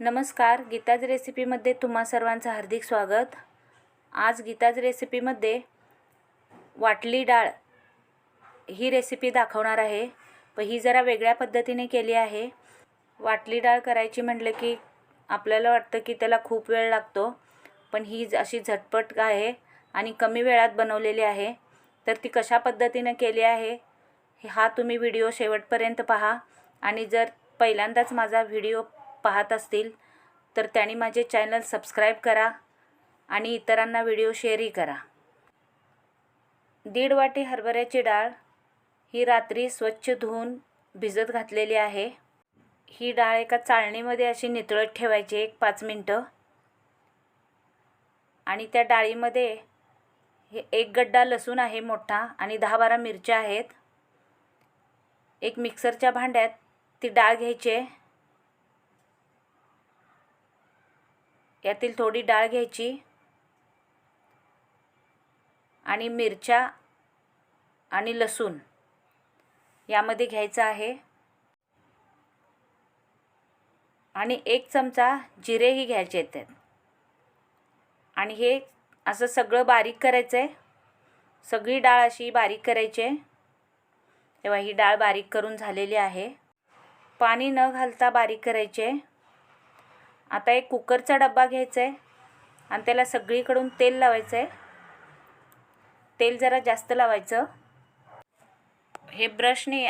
नमस्कार गीताज रेसिपीमध्ये तुम्हा सर्वांचं हार्दिक स्वागत. आज गीताज रेसिपीमध्ये वाटली डाळ ही रेसिपी दाखवणार आहे. पण ही जरा वेगळ्या पद्धतीने केली आहे. वाटली डाळ करायची म्हटलं की आपल्याला वाटतं की त्याला खूप वेळ लागतो पण ही अशी झटपट आहे आणि कमी वेळात बनवलेली आहे. तर ती कशा पद्धतीनं केली आहे हा तुम्ही व्हिडिओ शेवटपर्यंत पहा. आणि जर पहिल्यांदाच माझा व्हिडिओ पाहत असतील तर त्यांनी माझे चॅनल सबस्क्राईब करा आणि इतरांना व्हिडिओ शेअरही करा. दीड वाटी हरभऱ्याची डाळ ही रात्री स्वच्छ धुवून भिजत घातलेली आहे. ही डाळ एका चाळणीमध्ये अशी नितळत ठेवायची एक पाच मिनटं. आणि त्या डाळीमध्ये हे एक गड्डा लसूण आहे मोठा आणि दहा बारा मिरच्या आहेत. एक मिक्सरच्या भांड्यात ती डाळ घ्यायची आहे. यातील थोडी डाळ घ्यायची. आणि मिरच्या आणि लसूण यामध्ये घ्यायचं आहे. आणि एक चमचा जिरेही घ्यायचे आहेत आणि हे असं सगळं बारीक करायचं आहे सगळी डाळ अशी बारीक करायची. आहे तेव्हा ही डाळ बारीक करून झालेली आहे. पाणी न घालता बारीक करायचे. आता एक कुकरचा डब्बा घ्यायचा आहे आणि त्याला सगळीकडून तेल लावायचं आहे तेल जरा जास्त लावायचं. हे ब्रशने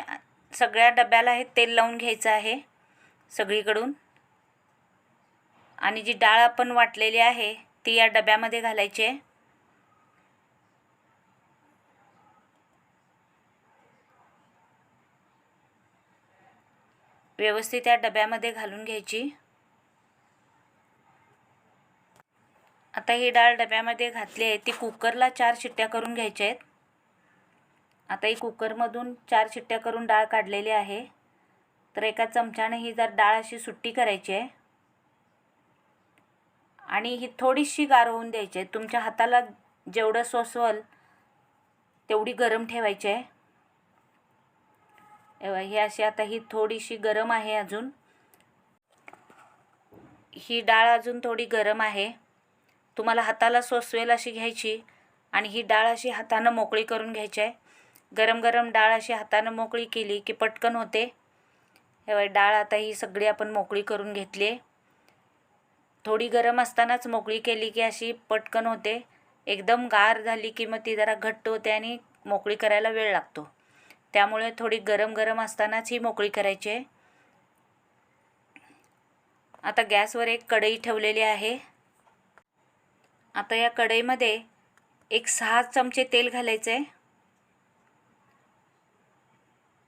सगळ्या डब्याला हे तेल लावून घ्यायचं आहे सगळीकडून. आणि जी डाळ आपण वाटलेली आहे ती या डब्यामध्ये घालायची आहे. व्यवस्थित या डब्यामध्ये घालून घ्यायची. आता ही डाळ डब्यामध्ये घातली आहे. ती कुकरला चार शिट्ट्या करून घ्यायच्या आहेत. आता ही कुकरमधून चार शिट्ट्या करून डाळ काढलेली आहे. तर एका चमच्याने ही जर डाळ अशी सुट्टी करायची आहे. आणि ही थोडीशी गार होऊन द्यायची आहे. तुमच्या हाताला जेवढं सोसवल तेवढी गरम ठेवायची आहे. एव्हा ही अशी आता ही थोडीशी गरम आहे अजून. ही डाळ अजून थोडी गरम आहे. तुम्हाला हाताला सोसवेल अशी घ्यायची आणि ही डाळ अशी हातानं मोकळी करून घ्यायची आहे. गरम गरम डाळ अशी हातानं मोकळी केली की पटकन होते. एव्हा डाळ आता ही सगळी आपण मोकळी करून घेतली आहे. थोडी गरम असतानाच मोकळी केली की अशी पटकन होते. एकदम गार झाली की मग ती जरा घट्ट होते आणि मोकळी करायला वेळ लागतो. त्यामुळे थोडी गरम गरम असतानाच ही मोकळी करायची आहे. आता गॅसवर एक कढई ठेवलेली आहे. आता या कढईमध्ये एक सहा चमचे तेल घालायचं आहे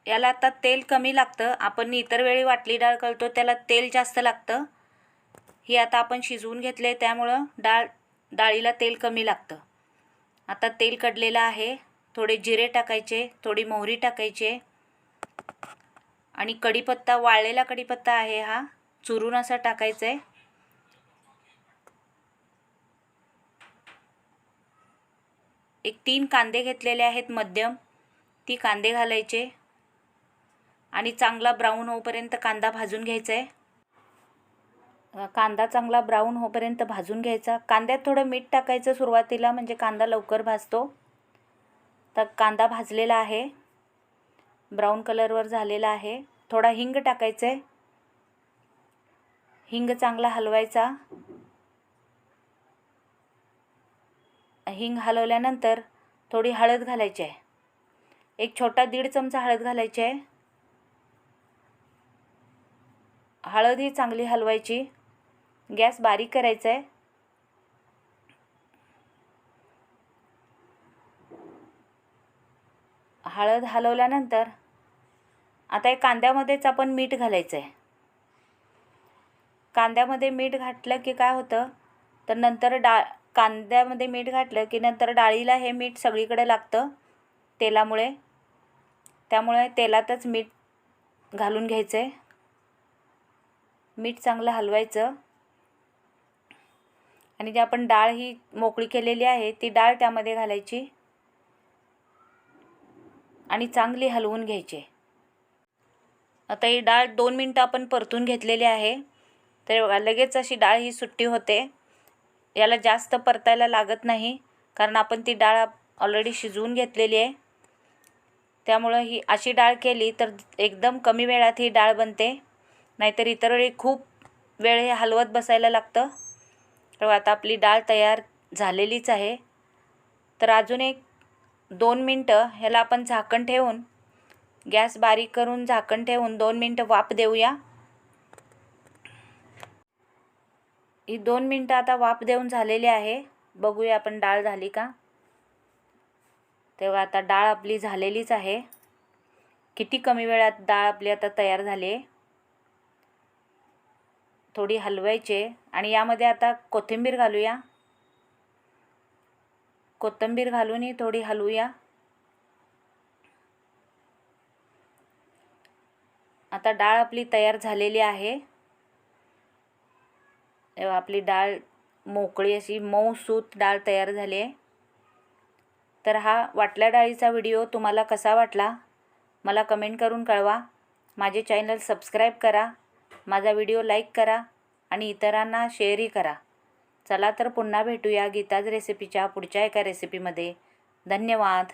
याला आता तेल कमी लागतं. आपण इतर वेळी वाटली डाळ करतो त्याला तेल जास्त लागतं. ही आता आपण शिजवून घेतले त्यामुळं डाळ डाळीला तेल कमी लागतं. आता तेल कडलेलं आहे. थोडे जिरे टाकायचे थोडी मोहरी टाकायचे. आणि कढीपत्ता वाळलेला कढीपत्ता आहे हा. चुरून असा टाकायचा आहे एक तीन कांदे घेतलेले आहेत मध्यम. ती कांदे घालायचे. आणि चांगला ब्राऊन होईपर्यंत कांदा भाजून घ्यायचा आहे कांदा चांगला ब्राऊन होईपर्यंत भाजून घ्यायचा. कांद्यात थोडं मीठ टाकायचं सुरुवातीला म्हणजे कांदा लवकर भाजतो. तर कांदा भाजलेला आहे. ब्राऊन कलरवर झालेला आहे. थोडा हिंग टाकायचं आहे हिंग चांगला हलवायचा. हिंग हलवल्यानंतर थोडी हळद घालायची आहे. एक छोटा दीड चमचा हळद घालायची आहे. हळद ही चांगली हलवायची. गॅस बारीक करायचा आहे. हळद हलवल्यानंतर आता एक कांद्यामध्येच आपण मीठ घालायचं आहे. कांद्यामध्ये मीठ घातलं की काय होतं? तर नंतर डाळ कांद्यामध्ये मीठ घातलं की नंतर डाळीला हे मीठ सगळीकडे लागतं तेलामुळे. त्यामुळे तेलातच मीठ घालून घ्यायचं. आहे मीठ चांगलं हलवायचं. आणि जी आपण डाळ ही मोकळी केलेली आहे ती डाळ त्यामध्ये घालायची. आणि चांगली हलवून घ्यायची. आता ही डाळ दोन मिनटं आपण परतून घेतलेली आहे. तर लगेच अशी डाळ ही सुट्टी होते. याला जास्त परतायला लागत नाही कारण आपण ती डाळ ऑलरेडी शिजवून घेतलेली आहे. त्यामुळं ही अशी डाळ केली तर एकदम कमी वेळात ही डाळ बनते. नाहीतर इतर वेळी खूप वेळ हे हलवत बसायला लागतं. तर आता आपली डाळ तयार झालेलीच आहे. तर अजून एक दोन मिनटं ह्याला आपण झाकण ठेवून गॅस बारीक करून झाकण ठेवून दोन मिनटं वाफ देऊया. ही दोन मिनटं आता वाफ देऊन झालेली आहे. बघूया आपण डाळ झाली का? तेव्हा आता डाळ आपली झालेलीच आहे. किती कमी वेळात डाळ आपली आता तयार झाली आहे? थोडी हलवायचे आणि यामध्ये आता कोथिंबीर घालूया. कोथिंबीर घालूनही थोडी हलवूया. आता डाळ आपली तयार झालेली आहे. आपली डाळ मोकळी अशी मऊसूत डाळ तयार झाली आहे. तर हा वाटल्या डाळीचा व्हिडिओ तुम्हाला कसा वाटला? मला कमेंट करून कळवा. माझे चॅनल सबस्क्राईब करा. माझा व्हिडिओ लाईक करा आणि इतरांना शेअरही करा. चला तर पुन्हा भेटूया गीताज रेसिपीच्या पुढच्या एका रेसिपीमध्ये. धन्यवाद.